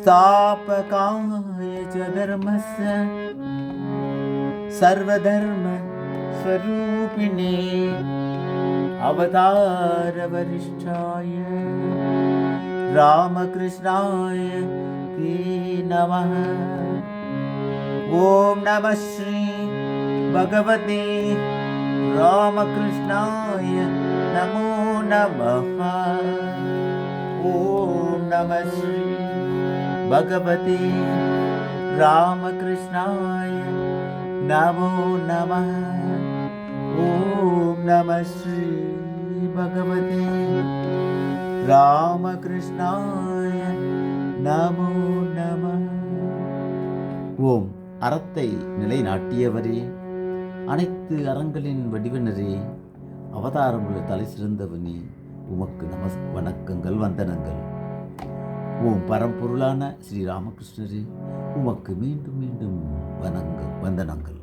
स्थापकाय च धर्मस्य सर्वधर्मस्वरूपिणे अवतारवरिष्ठाय रामकृष्णाय ते नमः। ॐ नमः श्री भगवते रामकृष्णाय नमो नमः। ॐ नमः श्री भगवते रामकृष्णाय नमो नमः ॐ नमः श्री भगवते ராமகிருஷ்ணாய நமோ நம ஓம் அறத்தை நிலைநாட்டியவரே அனைத்து அறங்களின் வடிவனரே அவதாரமுள்ள தலை சிறந்தவனே உமக்கு நம வணக்கங்கள் வந்தனங்கள் உன் பரம்பொருளான ஸ்ரீராமகிருஷ்ணரே உமக்கு மீண்டும் மீண்டும் வணங்க வந்தனங்கள்.